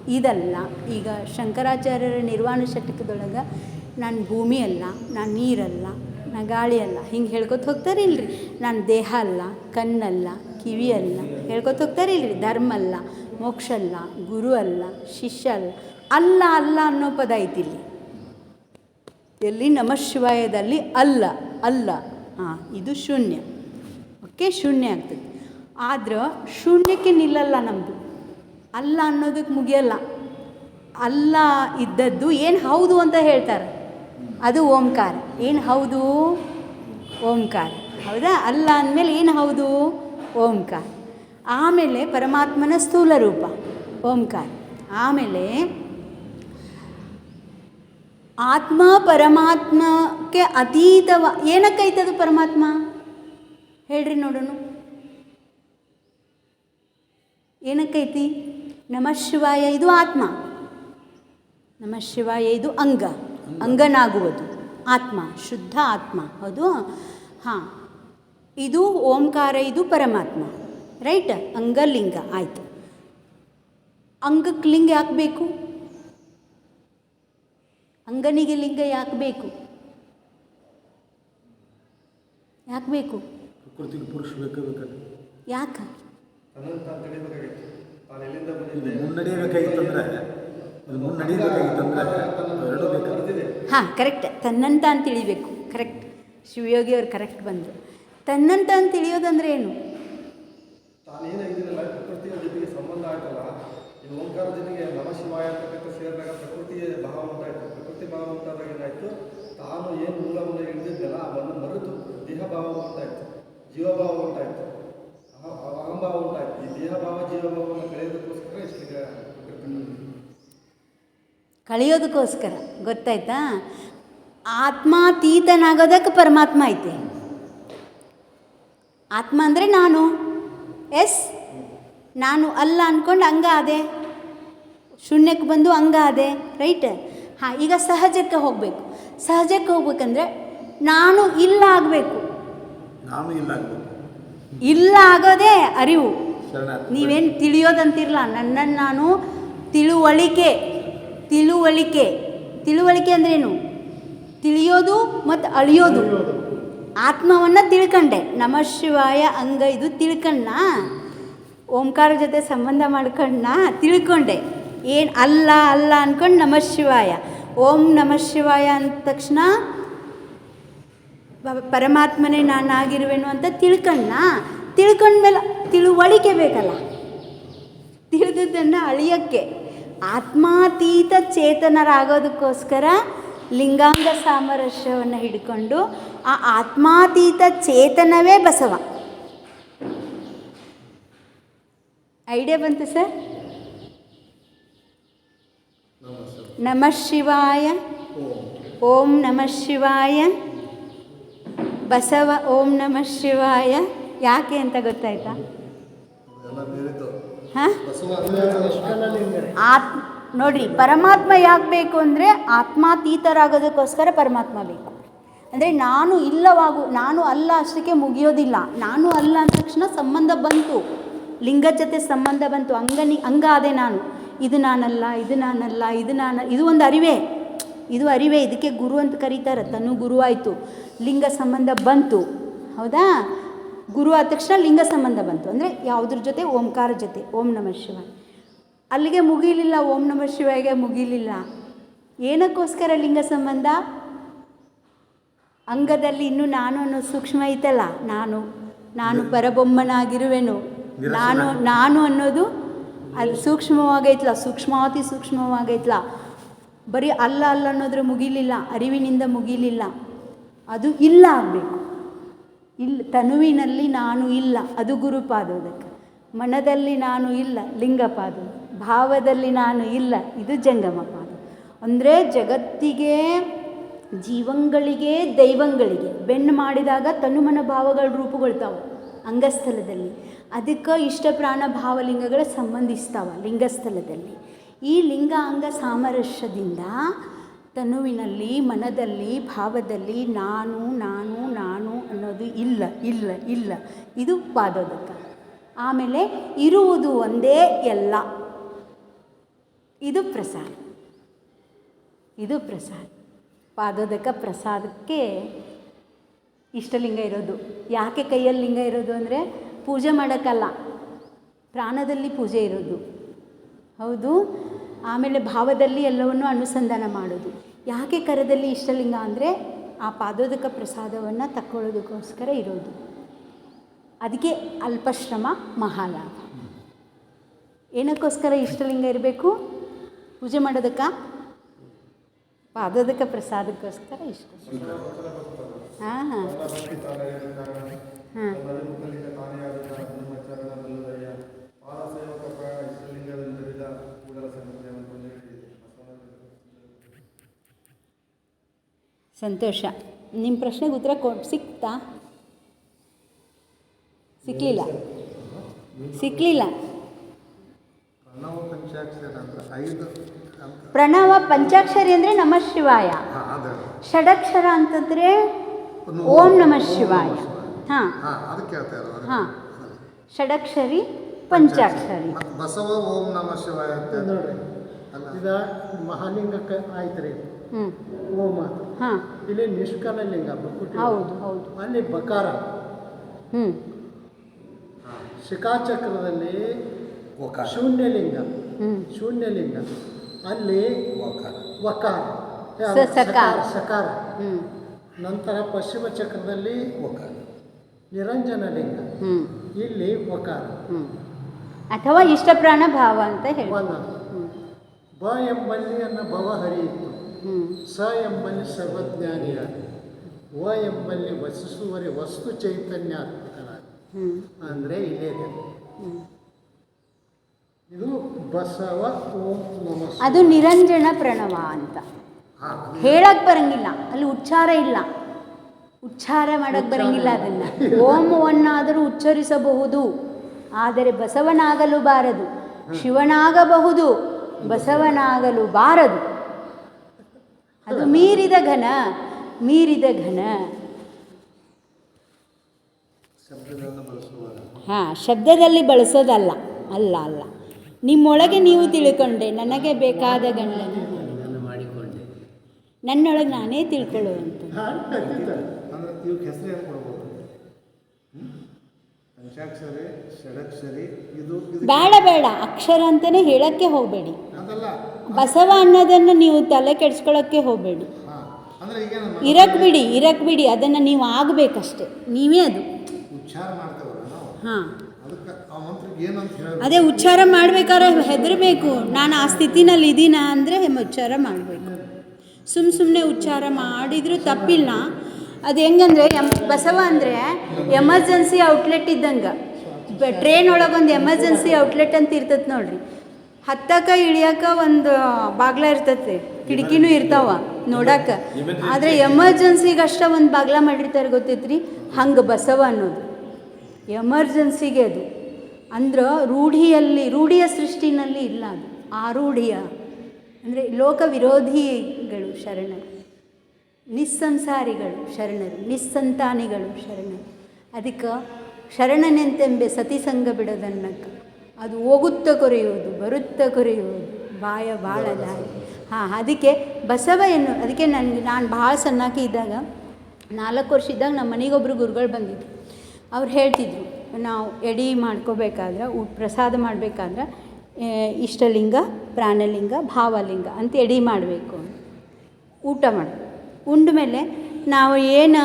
ಇದಲ್ಲ. ಈಗ ಶಂಕರಾಚಾರ್ಯರ ನಿರ್ವಾಣ ಶತಕದೊಳಗೆ ನಾನು ಭೂಮಿ ಅಲ್ಲ ನಾನು ನೀರಲ್ಲ ನಾ ಗಾಳಿ ಅಲ್ಲ. ಹಿಂಗೆ ಹೇಳ್ಕೊತ ಹೋಗ್ತಾರೆ ಇಲ್ರಿ ನಾನು ದೇಹ ಅಲ್ಲ, ಕಣ್ಣಲ್ಲ, ಕಿವಿ ಅಲ್ಲ. ಹೇಳ್ಕೊತ ಹೋಗ್ತಾರೆ ಇಲ್ರಿ ಧರ್ಮ ಅಲ್ಲ, ಮೋಕ್ಷ ಅಲ್ಲ, ಗುರು ಅಲ್ಲ, ಶಿಷ್ಯ ಅಲ್ಲ. ಅಲ್ಲ ಅಲ್ಲ ಅನ್ನೋ ಪದ ಐತಿ ಇಲ್ಲಿ. ಎಲ್ಲಿ ನಮಃ ಶಿವಾಯದಲ್ಲಿ ಅಲ್ಲ ಅಲ್ಲ. ಹಾಂ, ಇದು ಶೂನ್ಯ. ಓಕೆ, ಶೂನ್ಯ ಆಗ್ತದೆ. ಆದ್ರೆ ಶೂನ್ಯಕ್ಕೆ ನಿಲ್ಲಲ್ಲ ನಮ್ಮದು ಅಲ್ಲ ಅನ್ನೋದಕ್ಕೆ ಮುಗಿಯಲ್ಲ. ಅಲ್ಲ ಇದ್ದದ್ದು ಏನು ಹೌದು ಅಂತ ಹೇಳ್ತಾರೆ. ಅದು ಓಂಕಾರ. ಏನು ಹೌದು? ಓಂಕಾರ. ಹೌದಾ? ಅಲ್ಲ ಅಂದಮೇಲೆ ಏನು ಹೌದು? ಓಂಕಾರ. ಆಮೇಲೆ ಪರಮಾತ್ಮನ ಸ್ಥೂಲ ರೂಪ, ಓಂಕಾರ. ಆಮೇಲೆ ಆತ್ಮ ಪರಮಾತ್ಮಕ್ಕೆ ಅತೀತವ ಏನಕ್ಕೈತದು ಪರಮಾತ್ಮ? ಹೇಳ್ರಿ ನೋಡೋಣ. ಏನಕ್ಕೈತಿ? ನಮಃ ಶಿವಾಯ ಇದು ಆತ್ಮ. ನಮಃ ಶಿವಾಯ ಇದು ಅಂಗ. ಅಂಗನಾಗುವುದು. ಆತ್ಮ ಶುದ್ಧ ಆತ್ಮ. ಅದು ಹಾಂ ಇದು ಓಂಕಾರ ಇದು ಪರಮಾತ್ಮ. ರೈಟ್? ಅಂಗಲಿಂಗ ಆಯಿತು. ಅಂಗಕ್ಕೆ ಲಿಂಗ ಯಾಕೆ ಬೇಕು? ಅಂಗನಿಗೆ ಲಿಂಗ ಯಾಕೆ ಬೇಕು? ಯಾಕೆ ಬೇಕು? ಪುರುಷ ಯಾಕೆ? ಹಾಂ ಕರೆಕ್ಟ್ ತನ್ನಂತ ಅಂತ ತಿಳಿಬೇಕು ಕರೆಕ್ಟ್ ಶಿವಯೋಗಿ ಅವ್ರು ಕರೆಕ್ಟ್ ಬಂದರು ತನ್ನಂತ ಅಂತ ತಿಳಿಯೋದಂದ್ರೆ ಏನು ತಾನು ಏನು ಮೂಲವನ್ನು ಹಿಡಿದಿದ್ದಲ್ಲ ಅವನ್ನು ಮರೆತು ದೇಹ ಭಾವ ಉಂಟಾಯ್ತು ಜೀವಭಾವ ಉಂಟಾಯ್ತು ಅಹ- ಅಹಂಭಾವ ಉಂಟಾಯ್ತು ಈ ದೇಹ ಭಾವ ಜೀವಭಾವವನ್ನು ಕಳೆಯೋದಕ್ಕೋಸ್ಕರ ಇಷ್ಟೀಗ ಕಳೆಯೋದಕ್ಕೋಸ್ಕರ ಗೊತ್ತಾಯ್ತಾ? ಆತ್ಮಾತೀತನಾಗೋದಕ್ಕೆ ಪರಮಾತ್ಮ ಐತೆ. ಆತ್ಮ ಅಂದರೆ ನಾನು. ಎಸ್? ನಾನು ಅಲ್ಲ ಅಂದ್ಕೊಂಡು ಹಂಗಾದೆ ಅದೇ ಶೂನ್ಯಕ್ಕೆ ಬಂದು ಹಂಗಾದೆ ಅದೇ ರೈಟ್? ಹಾಂ ಈಗ ಸಹಜಕ್ಕೆ ಹೋಗಬೇಕು. ಸಹಜಕ್ಕೆ ಹೋಗ್ಬೇಕಂದ್ರೆ ನಾನು ಇಲ್ಲ ಆಗಬೇಕು. ಇಲ್ಲ ಆಗೋದೇ ಅರಿವು. ನೀವೇನು ತಿಳಿಯೋದಂತಿರಲ್ಲ ನನ್ನನ್ನು ನಾನು ತಿಳುವಳಿಕೆ. ತಿಳುವಳಿಕೆ. ತಿಳುವಳಿಕೆ ಅಂದ್ರೇನು? ತಿಳಿಯೋದು ಮತ್ತು ಅಳಿಯೋದು. ಆತ್ಮವನ್ನು ತಿಳ್ಕಂಡೆ. ನಮ ಶಿವಾಯ ಅಂಗ ಇದು ತಿಳ್ಕಣ್ಣ ಓಂಕಾರ ಜೊತೆ ಸಂಬಂಧ ಮಾಡ್ಕಣ್ಣ ತಿಳ್ಕೊಂಡೆ. ಏನು ಅಲ್ಲ ಅಲ್ಲ ಅಂದ್ಕೊಂಡು ನಮ ಶಿವಾಯ. ಓಂ ನಮ ಶಿವಾಯ ಅಂದ ತಕ್ಷಣ ಪರಮಾತ್ಮನೇ ನಾನಾಗಿರುವೆನು ಅಂತ ತಿಳ್ಕಣ್ಣ ತಿಳ್ಕೊಂಡ್ಮೇಲೆ ತಿಳುವಳಿಕೆ ಬೇಕಲ್ಲ. ತಿಳಿದದ್ದನ್ನು ಅಳಿಯೋಕ್ಕೆ. ಆತ್ಮಾತೀತ ಚೇತನರಾಗೋದಕ್ಕೋಸ್ಕರ ಲಿಂಗಾಂಗ ಸಾಮರಸ್ಯವನ್ನು ಹಿಡ್ಕೊಂಡು ಆ ಆತ್ಮಾತೀತ ಚೇತನವೇ ಬಸವ. ಐಡಿಯಾ ಬಂತು ಸರ್ ನಮಃ ಶಿವಾಯ. ಓಂ ನಮಃ ಶಿವಾಯ. ಬಸವ ಓಂ ನಮಃ ಶಿವಾಯ. ಯಾಕೆ ಅಂತ ಗೊತ್ತಾಯ್ತಾ? ಹಾಂ? ಆತ್, ನೋಡ್ರಿ, ಪರಮಾತ್ಮ ಯಾಕೆ ಬೇಕು ಅಂದರೆ ಆತ್ಮಾತೀತರಾಗೋದಕ್ಕೋಸ್ಕರ ಪರಮಾತ್ಮ ಬೇಕು. ಅಂದರೆ ನಾನು ಇಲ್ಲವಾಗು, ನಾನು ಅಲ್ಲ ಅಷ್ಟಕ್ಕೆ ಮುಗಿಯೋದಿಲ್ಲ. ನಾನು ಅಲ್ಲ ಅಂದ ತಕ್ಷಣ ಸಂಬಂಧ ಬಂತು. ಲಿಂಗ ಜೊತೆ ಸಂಬಂಧ ಬಂತು. ಅಂಗನಿ, ಅಂಗ ಅದೇ ನಾನು. ಇದು ನಾನಲ್ಲ ಇದು ನಾನಲ್ಲ, ಇದು ನಾನು, ಇದು ಒಂದು ಅರಿವೇ. ಇದು ಅರಿವೇ. ಇದಕ್ಕೆ ಗುರು ಅಂತ ಕರೀತಾರೆ. ತನು ಗುರುವಾಯಿತು. ಲಿಂಗ ಸಂಬಂಧ ಬಂತು. ಹೌದಾ? ಗುರು ಆದ ತಕ್ಷಣ ಲಿಂಗ ಸಂಬಂಧ ಬಂತು. ಅಂದರೆ ಯಾವುದ್ರ ಜೊತೆ? ಓಂಕಾರ ಜೊತೆ. ಓಂ ನಮಃ ಶಿವಾಯ. ಅಲ್ಲಿಗೆ ಮುಗಿಲಿಲ್ಲ, ಓಂ ನಮಃ ಶಿವಾಯ್ಗೆ ಮುಗಿಲಿಲ್ಲ. ಏನಕ್ಕೋಸ್ಕರ ಲಿಂಗ ಸಂಬಂಧ? ಅಂಗದಲ್ಲಿ ಇನ್ನೂ ನಾನು ಅನ್ನೋ ಸೂಕ್ಷ್ಮ ಐತಲ್ಲ? ನಾನು. ನಾನು ಪರಬೊಮ್ಮನಾಗಿರುವೆನು. ನಾನು ನಾನು ಅನ್ನೋದು ಅಲ್ಲಿ ಸೂಕ್ಷ್ಮವಾಗೈತ್ಲ, ಸೂಕ್ಷ್ಮಾತಿ ಸೂಕ್ಷ್ಮವಾಗೈತ್ಲ. ಬರೀ ಅಲ್ಲ ಅಲ್ಲ ಅನ್ನೋದ್ರೆ ಮುಗಿಲಿಲ್ಲ, ಅರಿವಿನಿಂದ ಮುಗಿಲಿಲ್ಲ. ಅದು ಇಲ್ಲ ಆಗಬೇಕು. ಇಲ್ಲ, ತನುವಿನಲ್ಲಿ ನಾನು ಇಲ್ಲ, ಅದು ಗುರುಪಾದೋದಕ್ಕೆ. ಮನದಲ್ಲಿ ನಾನು ಇಲ್ಲ, ಲಿಂಗಪಾದ. ಭಾವದಲ್ಲಿ ನಾನು ಇಲ್ಲ, ಇದು ಜಂಗಮ ಪಾದ ಅಂದರೆ ಜಗತ್ತಿಗೆ, ಜೀವಂಗಳಿಗೆ, ದೈವಂಗಳಿಗೆ, ಬೆನ್ನು ಮಾಡಿದಾಗ ತನುಮನ ಭಾವಗಳು ರೂಪುಗೊಳ್ತಾವೆ ಅಂಗಸ್ಥಲದಲ್ಲಿ. ಅದಕ್ಕೆ ಇಷ್ಟ ಪ್ರಾಣ ಭಾವಲಿಂಗಗಳ ಸಂಬಂಧಿಸ್ತಾವ ಲಿಂಗಸ್ಥಲದಲ್ಲಿ. ಈ ಲಿಂಗ ಅಂಗ ಸಾಮರಸ್ಯದಿಂದ ತನುವಿನಲ್ಲಿ ಮನದಲ್ಲಿ, ಭಾವದಲ್ಲಿ ನಾನು ನಾನು ನಾನು ಅನ್ನೋದು ಇಲ್ಲ ಇಲ್ಲ ಇಲ್ಲ. ಇದು ಪಾದೋದಕ. ಆಮೇಲೆ ಇರುವುದು ಒಂದೇ ಎಲ್ಲ. ಇದು ಪ್ರಸಾದ. ಇದು ಪ್ರಸಾದ. ಪಾದೋದಕ ಪ್ರಸಾದಕ್ಕೆ ಇಷ್ಟಲಿಂಗ ಇರೋದು. ಯಾಕೆ ಕೈಯಲ್ಲಿ ಲಿಂಗ ಇರೋದು ಅಂದರೆ ಪೂಜೆ ಮಾಡೋಕ್ಕಲ್ಲ. ಪ್ರಾಣದಲ್ಲಿ ಪೂಜೆ ಇರೋದು. ಹೌದು? ಆಮೇಲೆ ಭಾವದಲ್ಲಿ ಎಲ್ಲವನ್ನು ಅನುಸಂಧಾನ ಮಾಡೋದು. ಯಾಕೆ ಕರದಲ್ಲಿ ಇಷ್ಟಲಿಂಗ ಅಂದರೆ ಆ ಪಾದೋದಕ ಪ್ರಸಾದವನ್ನು ತಕ್ಕೊಳ್ಳೋದಕ್ಕೋಸ್ಕರ ಇರೋದು. ಅದಕ್ಕೆ ಅಲ್ಪಶ್ರಮ, ಮಹಾಲಾಭ. ಏನಕ್ಕೋಸ್ಕರ ಇಷ್ಟಲಿಂಗ ಇರಬೇಕು? ಪೂಜೆ ಮಾಡೋದಕ್ಕ? ಪಾದೋದಕ ಪ್ರಸಾದಕ್ಕೋಸ್ಕರ ಇಷ್ಟ. ಹಾಂ ಹಾಂ. ಹಾಂ ಮುಖಲಿಂಗ ತಾನೇ ಆದ ನಿಮ್ಮ ಚರಣ ಬಲ್ಲದಯ್ಯ ಪಾದ ಸೇವಕ ಪ್ರಾಣ ಇಷ್ಟಲಿಂಗವೆಂದರಿದ ಕೂಡಲ ಸಂಗತಿಯನ್ನು ಸಂತೋಷ. ನಿಮ್ಮ ಪ್ರಶ್ನೆಗೆ ಉತ್ತರ ಕೊಟ್ಟು ಸಿಕ್ತಾ? ಸಿಕ್ಕಲಿಲ್ಲ ಸಿಕ್ಕಲಿಲ್ಲ ಪ್ರಣವ ಪಂಚಾಕ್ಷರ ಅಂದ್ರೆ ಐದು ಅಂತ ಪ್ರಣವ ಪಂಚಾಕ್ಷರಿ ಅಂದರೆ ನಮಃ ಶಿವಾಯ. ಹಾಂ ಅದೇ ಷಡಕ್ಷರ ಅಂತಂದರೆ ಓಂ ನಮಃ ಶಿವಾಯ. ಹಾಂ. ಹಾಂ. ಷಡಕ್ಷರಿ ಪಂಚಾಕ್ಷರಿ. ಬಸವ ಓಂ ನಮ ಶಿವಾಯ ಅಂತ ಈಗ ಮಹಾಲಿಂಗಕ್ಕೆ ಆಯ್ತು ರೀ ಹ್ಞೂ ಓಮ ಹಾಂ. ಇಲ್ಲಿ ನಿಷ್ಕಲ ಲಿಂಗ ಹೌದು ಹೌದು. ಅಲ್ಲಿ ಬಕಾರ. ಹ್ಞೂ ಶಿಖಾಚಕ್ರದಲ್ಲಿ ಶೂನ್ಯಲಿಂಗ. ಹ್ಞೂ ಶೂನ್ಯಲಿಂಗ. ಅಲ್ಲಿ ವಕಾರ. ಸಕಾರ. ಸಕಾರ ಹ್ಞೂ ನಂತರ ಪಶ್ಚಿಮ ಚಕ್ರದಲ್ಲಿ ವಕಾರ. ನಿರಂಜನ ಲಿಂಗ ಹ್ಞೂ ಇಲ್ಲಿ ವಕಾರ. ಹ್ಞೂ ಅಥವಾ ಇಷ್ಟಪ್ರಾಣ ಭಾವ ಅಂತ ಹೇಳಿ ಬ ಎಂಬಲ್ಲಿ ಅನ್ನ ಭವ ಹರಿಯಿತು ಸ ಎಂಬಲ್ಲಿ ಸರ್ವಜ್ಞಾನಿಯ ವ ಎಂಬಲ್ಲಿ ವಸಿಸುವರೆ ವಸ್ತು ಚೈತನ್ಯಾತ್ಮಕನಾದ ಹ್ಞೂ ಅಂದರೆ ಇದೇ. ಇದೆ ಬಸವ ಓಂ ನಮ ಅದು ನಿರಂಜನ ಪ್ರಣವ ಅಂತ. ಹೇಳಕ್ ಬರಂಗಿಲ್ಲ. ಅಲ್ಲಿ ಉಚ್ಚಾರ ಇಲ್ಲ. ಉಚ್ಚಾರ ಮಾಡಕ್ ಬರಂಗಿಲ್ಲ ಅದನ್ನ. ಓಮವನ್ನಾದರೂ ಉಚ್ಚರಿಸಬಹುದು. ಆದರೆ ಬಸವನಾಗಲು ಬಾರದು. ಶಿವನಾಗಬಹುದು. ಬಸವನಾಗಲು ಬಾರದು. ಅದು ಮೀರಿದ ಘನ ಮೀರಿದ ಘನ. ಹಾಂ ಶಬ್ದದಲ್ಲಿ ಬಳಸೋದಲ್ಲ ಅಲ್ಲ ಅಲ್ಲ. ನಿಮ್ಮೊಳಗೆ ನೀವು ತಿಳ್ಕೊಂಡೆ ನನಗೆ ಬೇಕಾದ ಗಂಡನ. ನನ್ನೊಳಗೆ ನಾನೇ ತಿಳ್ಕೊಳ್ಳುವಂಥ ಅಂದ್ರೆ ಇವಕ್ಕೆ ಹೆಸರು ಏನು ಕೊಡ್ಬೋದು ಹ್ಮ್? ಷಡಕ್ಷರಿ ಇದು ಬೇಡ ಬೇಡ ಅಕ್ಷರ ಅಂತಲೇ ಹೇಳಕ್ಕೆ ಹೋಗಬೇಡಿ. ಬಸವ ಅನ್ನೋದನ್ನು ನೀವು ತಲೆ ಕೆಡ್ಸ್ಕೊಳ್ಳೋಕ್ಕೆ ಹೋಗಬೇಡಿ. ಇರಕ್ ಬಿಡಿ ಇರಕ್ ಬಿಡಿ ಅದನ್ನು ನೀವು ಆಗಬೇಕಷ್ಟೆ ನೀವೇ ಅದು. ಹಾಂ. ಅದೇ ಉಚ್ಚಾರ ಮಾಡ್ಬೇಕಾದ್ರೆ ಹೆದರಬೇಕು ನಾನು ಆ ಸ್ಥಿತಿನಲ್ಲಿ ಇದ್ದೀನ ಅಂದರೆ ಉಚ್ಚಾರ ಮಾಡಬೇಕು. ಸುಮ್ಮ ಸುಮ್ಮನೆ ಉಚ್ಚಾರ ಮಾಡಿದರೂ ತಪ್ಪಿಲ್ಲ ಅದು ಹೆಂಗಂದ್ರೆ, ಎಂ, ಬಸವ ಅಂದರೆ ಎಮರ್ಜೆನ್ಸಿ ಔಟ್ಲೆಟ್ ಇದ್ದಂಗೆ. ಟ್ರೈನ್ ಒಳಗೊಂದು ಎಮರ್ಜೆನ್ಸಿ ಔಟ್ಲೆಟ್ ಅಂತ ಇರ್ತೈತೆ ನೋಡ್ರಿ. ಹತ್ತಕ ಇಳಿಯಕ ಒಂದು ಬಾಗ್ಲ ಇರ್ತೈತೆ ಕಿಟಕಿನೂ ಇರ್ತಾವ ನೋಡಕ್ಕೆ. ಆದರೆ ಎಮರ್ಜೆನ್ಸಿಗೆ ಅಷ್ಟೇ ಒಂದು ಬಾಗ್ಲ ಮಾಡಿರ್ತಾರೆ ಗೊತ್ತೈತ್ರಿ? ಹಂಗೆ ಬಸವ ಅನ್ನೋದು. ಎಮರ್ಜೆನ್ಸಿಗೆ ಅದು. ಅಂದ್ರೆ ರೂಢಿಯಲ್ಲಿ, ರೂಢಿಯ ಸೃಷ್ಟಿನಲ್ಲಿ ಇಲ್ಲ ಅದು. ಆರೂಢಿಯ. ಅಂದರೆ ಲೋಕ ವಿರೋಧಿಗಳು ಶರಣರು. ನಿಸ್ಸಂಸಾರಿಗಳು ಶರಣರು, ನಿಸ್ಸಂತಾನಿಗಳು ಶರಣರು. ಅದಕ್ಕೆ ಶರಣನೆಂತೆಂಬೆ ಸತಿಸಂಗ ಬಿಡೋದನ್ನಕ್ಕ ಅದು ಹೋಗುತ್ತ ಕೊರೆಯುವುದು, ಬರುತ್ತ ಕೊರೆಯುವುದು, ಬಾಯ ಭಾಳ ಹಾಂ, ಅದಕ್ಕೆ ಬಸವ ಎನ್ನು ಅದಕ್ಕೆ ನನಗೆ ನಾನು ಭಾಳ ಸಣ್ಣಾಕಿ ಇದ್ದಾಗ, ನಾಲ್ಕು ವರ್ಷ ಇದ್ದಾಗ ನಮ್ಮ ಮನೆಗೊಬ್ಬರು ಗುರುಗಳು ಬಂದಿದ್ದರು ಅವ್ರು ಹೇಳ್ತಿದ್ರು, ನಾವು ಎಡಿ ಮಾಡ್ಕೋಬೇಕಾದ್ರೆ ಪ್ರಸಾದ ಮಾಡಬೇಕಾದ್ರೆ ಇಷ್ಟಲಿಂಗ, ಪ್ರಾಣಲಿಂಗ, ಭಾವಲಿಂಗ ಅಂತ ಎಡಿ ಮಾಡಬೇಕು ಊಟ ಮಾಡಿ. ಉಂಡ ಮೇಲೆ ನಾವು ಏನು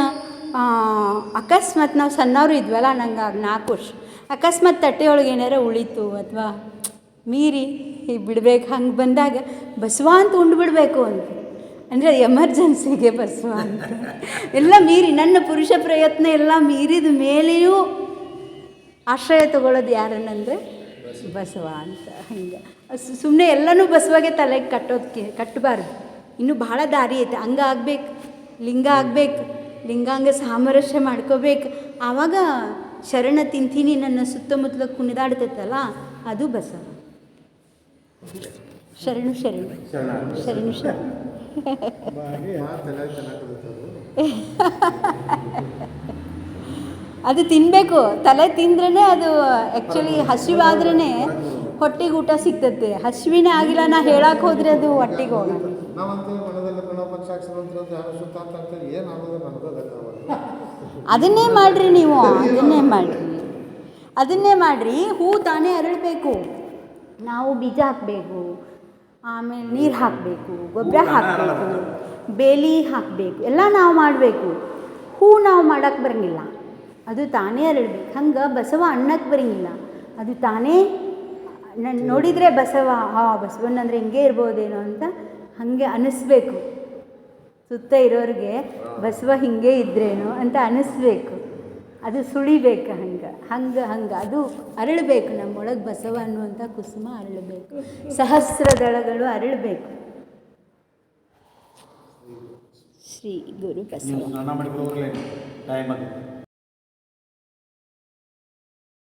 ಅಕಸ್ಮಾತ್ ನಾವು ಸಣ್ಣವರು ಇದ್ವಲ್ಲ ನಂಗೆ ಆಗ ನಾಲ್ಕು ವರ್ಷ, ಅಕಸ್ಮಾತ್ ತಟ್ಟೆಯೊಳಗೆ ಏನಾರ ಉಳಿತು ಅಥವಾ ಮೀರಿ ಬಿಡ್ಬೇಕು, ಹಂಗೆ ಬಂದಾಗ ಬಸವ ಅಂತ ಉಂಡು ಬಿಡಬೇಕು ಅಂತ ಅಂದರೆ ಎಮರ್ಜೆನ್ಸಿಗೆ ಬಸವ ಅಂತ ಎಲ್ಲ ಮೀರಿ, ನನ್ನ ಪುರುಷ ಪ್ರಯತ್ನ ಎಲ್ಲ ಮೀರಿದ ಮೇಲೆಯೂ ಆಶ್ರಯ ತಗೊಳ್ಳೋದು ಯಾರನ್ನಂದರೆ ಬಸವ ಅಂತ ಹಿಂಗೆ ಸುಮ್ಮನೆ ಎಲ್ಲನೂ ಬಸವಾಗೆ ತಲೆಗೆ ಕಟ್ಟೋದಕ್ಕೆ ಕಟ್ಟಬಾರ್ದು ಇನ್ನೂ ಭಾಳ ದಾರಿ ಐತೆ. ಹಂಗ ಆಗ್ಬೇಕು, ಲಿಂಗ ಆಗ್ಬೇಕು, ಲಿಂಗಾಂಗ ಸಾಮರಸ್ಯ ಮಾಡ್ಕೋಬೇಕು. ಆವಾಗ ಶರಣ ತಿಂತೀನಿ ನನ್ನ ಸುತ್ತಮುತ್ತಲ ಕುಣಿದಾಡ್ತೈತಲ್ಲ, ಅದು ಬಸವ. ಶರಣು ಶರಣು. ಶರಣು, ಶರಣ. ಅದು ತಿನ್ನಬೇಕು ತಲೆ ತಿಂದ್ರೇ ಅದು ಆ್ಯಕ್ಚುಲಿ ಹಸಿವಾದ್ರೇ ಹೊಟ್ಟೆಗೆ ಊಟ ಸಿಗ್ತದೆ ಹಸಿವಿನೇ ಆಗಿಲ್ಲ ನಾ ಹೇಳಕ್ಕೆ ಹೋದ್ರೆ ಅದು ಹೊಟ್ಟೆಗೆ ಹೋಗಲ್ಲ. ಮನದಲ್ಲಿ ಅಂತ ಸುತ್ತ ಏನು ನನಗೂ ಅದನ್ನೇ ಮಾಡ್ರಿ ನೀವು. ಅದನ್ನೇ ಮಾಡ್ರಿ. ಅದನ್ನೇ ಮಾಡ್ರಿ. ಹೂ ತಾನೇ ಅರಳಬೇಕು. ನಾವು ಬೀಜ ಹಾಕಬೇಕು. ಆಮೇಲೆ ನೀರು ಹಾಕಬೇಕು. ಗೊಬ್ಬರ ಹಾಕಬೇಕು. ಬೇಲಿ ಹಾಕಬೇಕು. ಎಲ್ಲ ನಾವು ಮಾಡಬೇಕು. ಹೂ ನಾವು ಮಾಡೋಕ್ಕೆ ಬರಂಗಿಲ್ಲ. ಅದು ತಾನೇ ಅರಳಬೇಕು. ಹಂಗೆ ಬಸವ ಅನ್ನಕ್ಕೆ ಬರಂಗಿಲ್ಲ. ಅದು ತಾನೇ ನನ್ನ ನೋಡಿದರೆ ಬಸವ ಹಾ ಬಸವಣ್ಣಂದ್ರೆ ಹಿಂಗೆ ಇರ್ಬೋದೇನೋ ಅಂತ ಹಾಗೆ ಅನಿಸ್ಬೇಕು. ಸುತ್ತ ಇರೋರಿಗೆ ಬಸವ ಹಿಂಗೆ ಇದ್ರೇನು ಅಂತ ಅನಿಸ್ಬೇಕು. ಅದು ಸುಳಿಬೇಕು ಹಂಗೆ ಹಂಗೆ ಹಂಗೆ. ಅದು ಅರಳಬೇಕು ನಮ್ಮೊಳಗೆ ಬಸವ ಅನ್ನುವಂಥ ಕುಸುಮ ಅರಳಬೇಕು. ಸಹಸ್ರ ದಳಗಳು ಅರಳಬೇಕು. ಶ್ರೀ ಗುರು ಬಸವ.